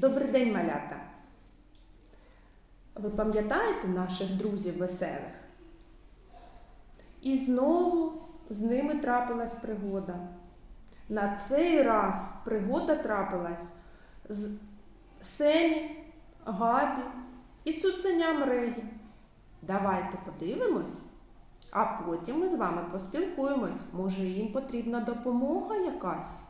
Добрий день, малята! Ви пам'ятаєте наших друзів веселих? І знову з ними трапилась пригода. На цей раз пригода трапилась з Семі, Габі і цуценям Регі. Давайте подивимось, а потім ми з вами поспілкуємось. Може, їм потрібна допомога якась?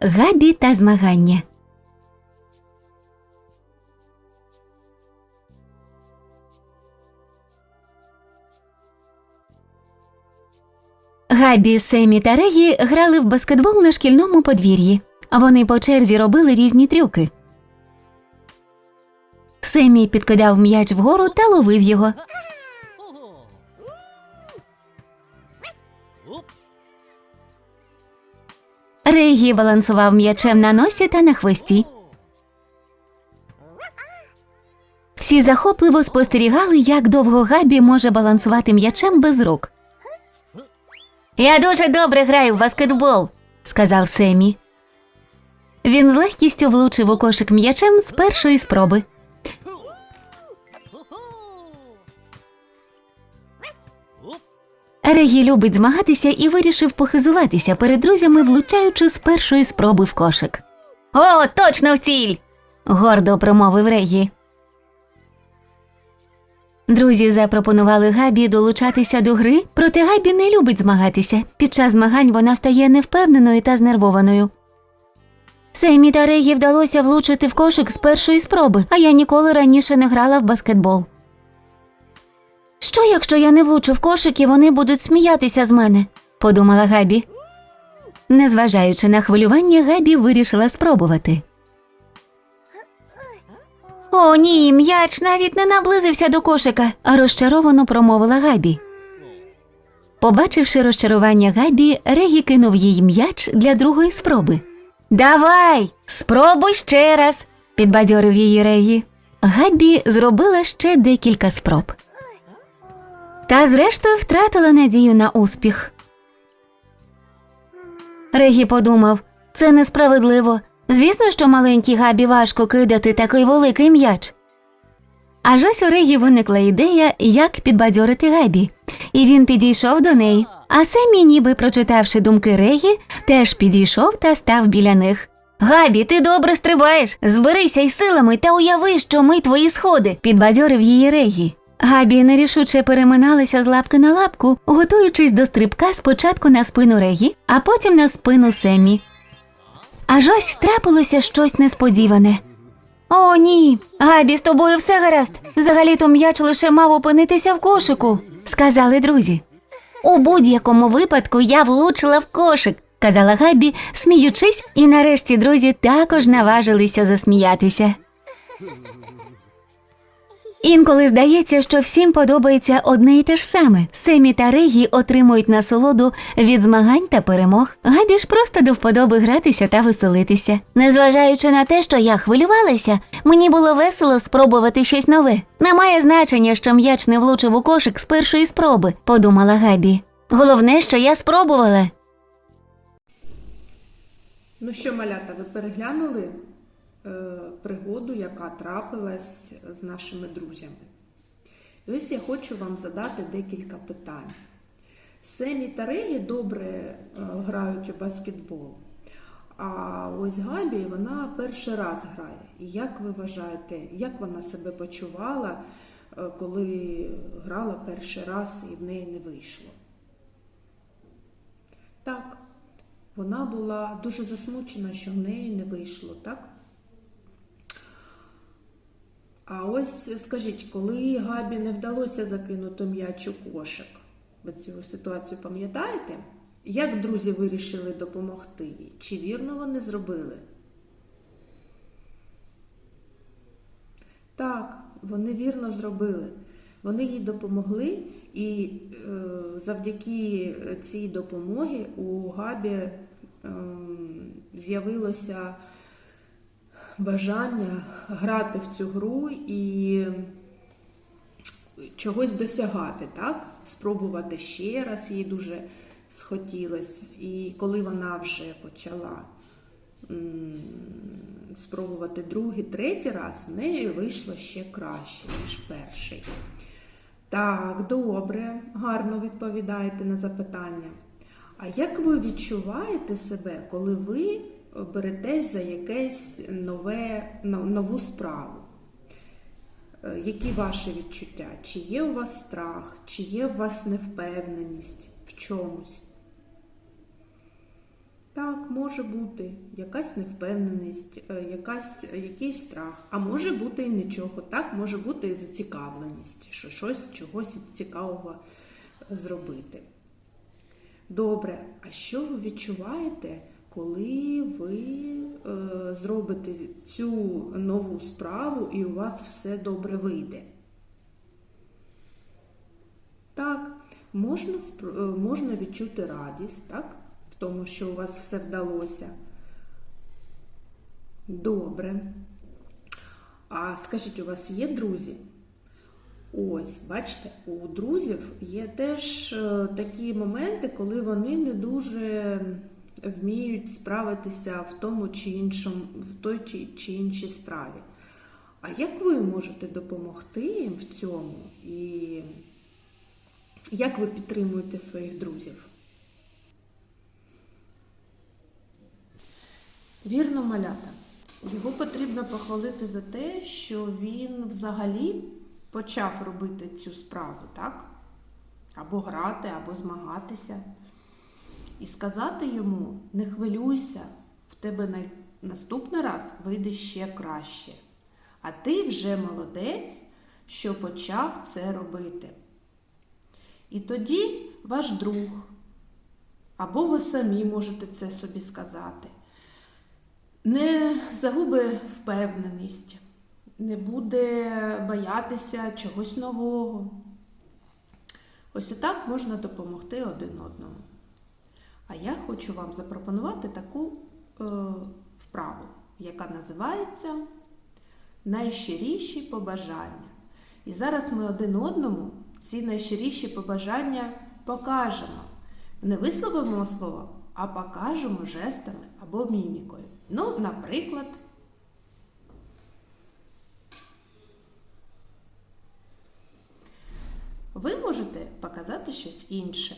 Габі та змагання. Габі, Семі та Регі грали в баскетбол на шкільному подвір'ї. Вони по черзі робили різні трюки. Семі підкидав м'яч вгору та ловив його. Регі балансував м'ячем на носі та на хвості. Всі захопливо спостерігали, як довго Габі може балансувати м'ячем без рук. Я дуже добре граю в баскетбол, сказав Семі. Він з легкістю влучив у кошик м'ячем з першої спроби. Регі любить змагатися і вирішив похизуватися перед друзями, влучаючи з першої спроби в кошик. О, точно в ціль! гордо промовив Регі. Друзі запропонували Габі долучатися до гри, проте Габі не любить змагатися. Під час змагань вона стає невпевненою та знервованою. Семі та Регі вдалося влучити в кошик з першої спроби, а я ніколи раніше не грала в баскетбол. Що, якщо я не влучу в кошик і вони будуть сміятися з мене? подумала Габі. Незважаючи на хвилювання, Габі вирішила спробувати. О, ні, м'яч навіть не наблизився до кошика, розчаровано промовила Габі. Побачивши розчарування Габі, Регі кинув їй м'яч для другої спроби. Давай, спробуй ще раз, підбадьорив її Регі. Габі зробила ще декілька спроб. Та зрештою втратила надію на успіх. Регі подумав, це несправедливо. Звісно, що маленькій Габі важко кидати такий великий м'яч. Аж ось у Регі виникла ідея, як підбадьорити Габі, і він підійшов до неї. А Семі, ніби прочитавши думки Регі, теж підійшов та став біля них. Габі, ти добре стрибаєш. Зберися й силами та уяви, що ми твої сходи, підбадьорив її Регі. Габі нерішуче переминалися з лапки на лапку, готуючись до стрибка спочатку на спину Регі, а потім на спину Семі. Аж ось трапилося щось несподіване. О, ні. Габі, з тобою все гаразд. Взагалі-то м'яч лише мав опинитися в кошику, сказали друзі. У будь-якому випадку я влучила в кошик, казала Габі, сміючись, і нарешті друзі також наважилися засміятися. Інколи здається, що всім подобається одне і те ж саме. Семі та Регі отримують насолоду від змагань та перемог. Габі ж просто до вподоби гратися та веселитися. Незважаючи на те, що я хвилювалася, мені було весело спробувати щось нове. Немає значення, що м'яч не влучив у кошик з першої спроби, подумала Габі. Головне, що я спробувала. Ну що, малята, ви переглянули пригоду, яка трапилась з нашими друзями? І ось я хочу вам задати декілька питань. Семі та Регі добре е, грають у баскетбол. А ось Габі вона перший раз грає. І як ви вважаєте, як вона себе почувала, е, коли грала перший раз і в неї не вийшло? Так, вона була дуже засмучена, що в неї не вийшло, так? А ось скажіть, коли Габі не вдалося закинути м'яч у кошик, ви цю ситуацію пам'ятаєте? Як друзі вирішили допомогти їй? Чи вірно вони зробили? Так, вони вірно зробили. Вони їй допомогли, і е, завдяки цій допомогі у Габі е, з'явилося бажання грати в цю гру і чогось досягати, так? Спробувати ще раз їй дуже схотілося. І коли вона вже почала спробувати другий, третій раз, в неї вийшло ще краще, ніж перший. Так, добре, гарно відповідаєте на запитання. А як ви відчуваєте себе, коли ви беретесь за якесь нове, нову справу? Е, Які ваші відчуття? Чи є у вас страх, чи є у вас невпевненість в чомусь? Так, може бути якась невпевненість, е, якась, якийсь страх, а може бути і нічого. Так, може бути і зацікавленість, що щось чогось цікавого зробити. Добре, а що ви відчуваєте, коли ви е, зробите цю нову справу і у вас все добре вийде? Так, можна, е, можна відчути радість, так? В тому, що у вас все вдалося. Добре. А скажіть, у вас є друзі? Ось, бачите, у друзів є теж е, такі моменти, коли вони не дуже вміють справитися в тому чи іншому, в той чи, чи іншій справі. А як ви можете допомогти їм в цьому? І як ви підтримуєте своїх друзів? Вірно, малята. Його потрібно похвалити за те, що він взагалі почав робити цю справу, так? Або грати, або змагатися. І сказати йому: не хвилюйся, в тебе наступний раз вийде ще краще. А ти вже молодець, що почав це робити. І тоді ваш друг, або ви самі можете це собі сказати не загуби впевненість, не буде боятися чогось нового. Ось отак можна допомогти один одному. А я хочу вам запропонувати таку е, вправу, яка називається Найщиріші побажання. І зараз ми один одному ці найщиріші побажання покажемо. Не висловимо слово, а покажемо жестами або мімікою. Ну, наприклад, ви можете показати щось інше.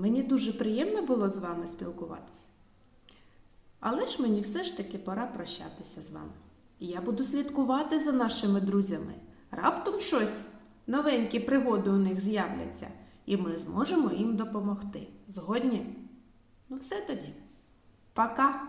Мені дуже приємно було з вами спілкуватися. Але ж мені все ж таки пора прощатися з вами. І я буду слідкувати за нашими друзями. Раптом щось новенькі пригоди у них з'являться, і ми зможемо їм допомогти. Згодні? Ну, все тоді. Пока!